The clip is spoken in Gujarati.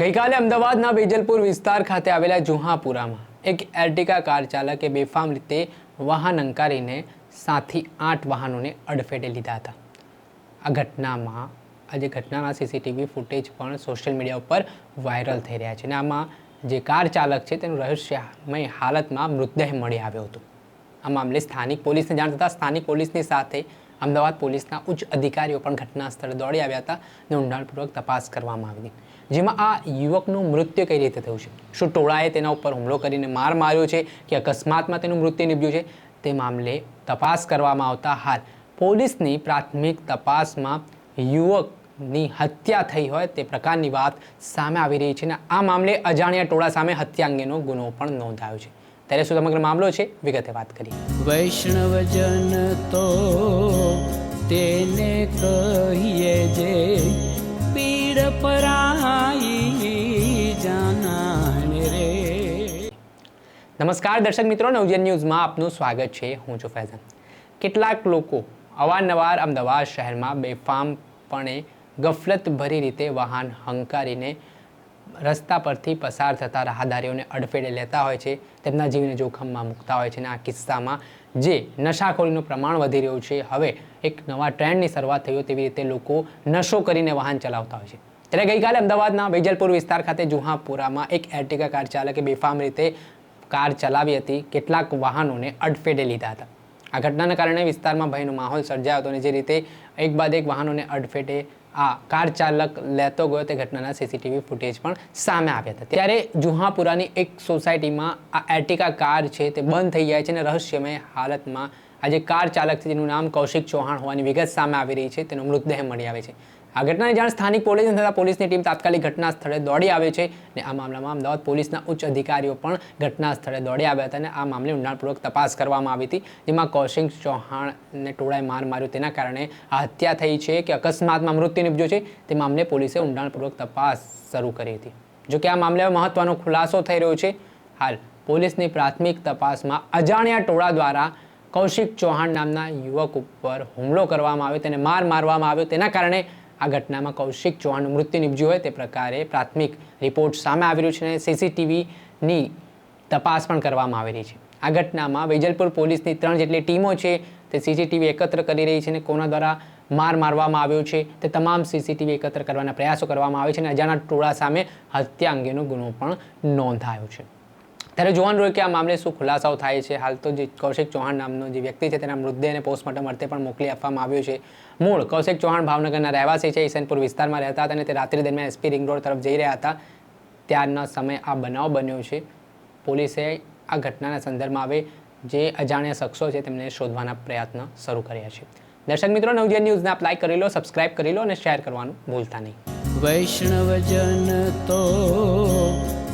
ગઈકાલે અમદાવાદના વેજલપુર વિસ્તાર ખાતે આવેલા જુહાપુરામાં એક એર્ટિકા કાર ચાલકે બેફામ રીતે વાહન અંકારીને સાતથી આઠ વાહનોને અડફેટે લીધા હતા. આ ઘટનામાં, આજે ઘટનાના સીસીટીવી ફૂટેજ પણ સોશિયલ મીડિયા ઉપર વાયરલ થઈ રહ્યા છે અને આમાં જે કાર ચાલક છે તેનું રહસ્યમય હાલતમાં મૃતદેહ મળી આવ્યો હતો. આ મામલે સ્થાનિક પોલીસને જાણ થતાં સ્થાનિક પોલીસની સાથે અમદાવાદ પોલીસના ઉચ્ચ અધિકારીઓ પણ ઘટના સ્થળે દોડી આવ્યા હતા અને ઊંડાણપૂર્વક તપાસ કરવામાં આવી. જેમાં આ યુવકનું મૃત્યુ કઈ રીતે થયું છે? શું ટોળાએ તેના ઉપર હુમલો કરીને માર માર્યો છે કે અકસ્માતમાં તેનું મૃત્યુ નીપજ્યું છે? તે મામલે તપાસ કરવામાં આવતા હાલ પોલીસની પ્રાથમિક તપાસમાં યુવકની હત્યા થઈ હોય તે પ્રકારની વાત સામે આવી રહી છે અને આ મામલે અજાણ્યા ટોળા સામે હત્યા અંગેનો ગુનો પણ નોંધાયો છે. ત્યારે શું સમગ્ર મામલો છે વિગતે વાત કરીએ. વૈષ્ણવજન તો તેને કહીએ જે પીડ પરાઈ જાનાને રે. નમસ્કાર દર્શક મિત્રો નવજન ન્યૂઝમાં આપનું સ્વાગત છે. હું છું ફૈઝાન. કેટલાક લોકો અવારનવાર અમદાવાદ શહેરમાં બેફામપણે ગફલતભરી રીતે વાહન હંકારીને રસ્તા પરથી પસાર થતા રાહદારીઓને અડફેટે લેતા હોય છે, તેમના જીવને જોખમમાં મૂકતા હોય છે. અને આ કિસ્સામાં જે નશાખોરીનું પ્રમાણ વધી રહ્યું છે, હવે એક નવા ટ્રેન્ડની શરૂઆત થઈ તેવી રીતે લોકો નશો કરીને વાહન ચલાવતા હોય છે. ત્યારે ગઈકાલે અમદાવાદના વેજલપુર વિસ્તાર ખાતે જુહાપુરામાં એક એર્ટિકા કાર ચાલકે બેફામ રીતે કાર ચલાવી હતી. કેટલાક વાહનોને અડફેટે લીધા હતા. આ ઘટનાના કારણે વિસ્તારમાં ભયનો માહોલ સર્જાયો હતો અને જે રીતે એક બાદ એક વાહનોને અડફેટે આ કાર ચાલક લેતો ગયો તે ઘટનાના સીસીટીવી ફૂટેજ પણ સામે આવ્યા હતા. ત્યારે જુહાપુરાની એક સોસાયટીમાં આ એર્ટિકા કાર છે તે બંધ થઈ જાય છે અને રહસ્યમય હાલતમાં આજે કાર ચાલક છે, જેનું નામ કૌશિક ચૌહાણ હોવાની વિગત સામે આવી રહી છે, તેનો મૃતદેહ મળી આવે છે. આ ઘટનાની જાણ સ્થાનિક પોલીસને થતાં પોલીસની ટીમ તાત્કાલિક ઘટના સ્થળે દોડી આવે છે અને આ મામલામાં અમદાવાદ પોલીસના ઉચ્ચ અધિકારીઓ પણ ઘટના સ્થળે દોડી આવ્યા હતા અને આ મામલે ઊંડાણપૂર્વક તપાસ કરવામાં આવી હતી, જેમાં કૌશિક ચૌહાણને ટોળાએ માર માર્યો. તેના કારણે આ હત્યા થઈ છે કે અકસ્માતમાં મૃત્યુ નિપજ્યો છે તે મામલે પોલીસે ઊંડાણપૂર્વક તપાસ શરૂ કરી હતી. જોકે આ મામલે મહત્વનો ખુલાસો થઈ રહ્યો છે. હાલ પોલીસની પ્રાથમિક તપાસમાં અજાણ્યા ટોળા દ્વારા કૌશિક ચૌહાણ નામના યુવક ઉપર હુમલો કરવામાં આવ્યો, તેને માર મારવામાં આવ્યો. તેના કારણે આ ઘટનામાં કૌશિક ચૌહાણનું મૃત્યુ નિપજ્યું હોય તે પ્રકારે પ્રાથમિક રિપોર્ટ સામે આવી રહ્યું છે અને સીસીટીવીની તપાસ પણ કરવામાં આવી રહી છે. આ ઘટનામાં વેજલપુર પોલીસની ત્રણ જેટલી ટીમો છે તે સીસીટીવી એકત્ર કરી રહી છે અને કોના દ્વારા માર મારવામાં આવ્યો છે તે તમામ સીસીટીવી એકત્ર કરવાના પ્રયાસો કરવામાં આવે છે અને અજાણા ટોળા સામે હત્યા અંગેનો ગુનો પણ નોંધાયો છે. ત્યારે જોવાનું રહ્યું કે આ મામલે શું ખુલાસાઓ થાય છે. હાલ તો જે કૌશિક ચૌહાણ નામનો જે વ્યક્તિ છે, તેના મૃતદેહને પોસ્ટમોર્ટમ અર્થે પણ મોકલી આપવામાં આવ્યો છે. મૂળ કૌશિક ચૌહાણ ભાવનગરના રહેવાસી છે, ઈસનપુર વિસ્તારમાં રહેતા હતા અને તે રાત્રિ દરમિયાન એસપી રિંગ રોડ તરફ જઈ રહ્યા હતા. ત્યારના સમયે આ બનાવ બન્યો છે. પોલીસે આ ઘટનાના સંદર્ભમાં હવે જે અજાણ્યા શખ્સો છે, તેમને શોધવાના પ્રયત્ન શરૂ કર્યા છે. દર્શક મિત્રો, નવજીવન ન્યૂઝને આપ લાઈક કરી લો, સબસ્ક્રાઇબ કરી લો અને શેર કરવાનું ભૂલતા નહીં. વૈષ્ણવજન તો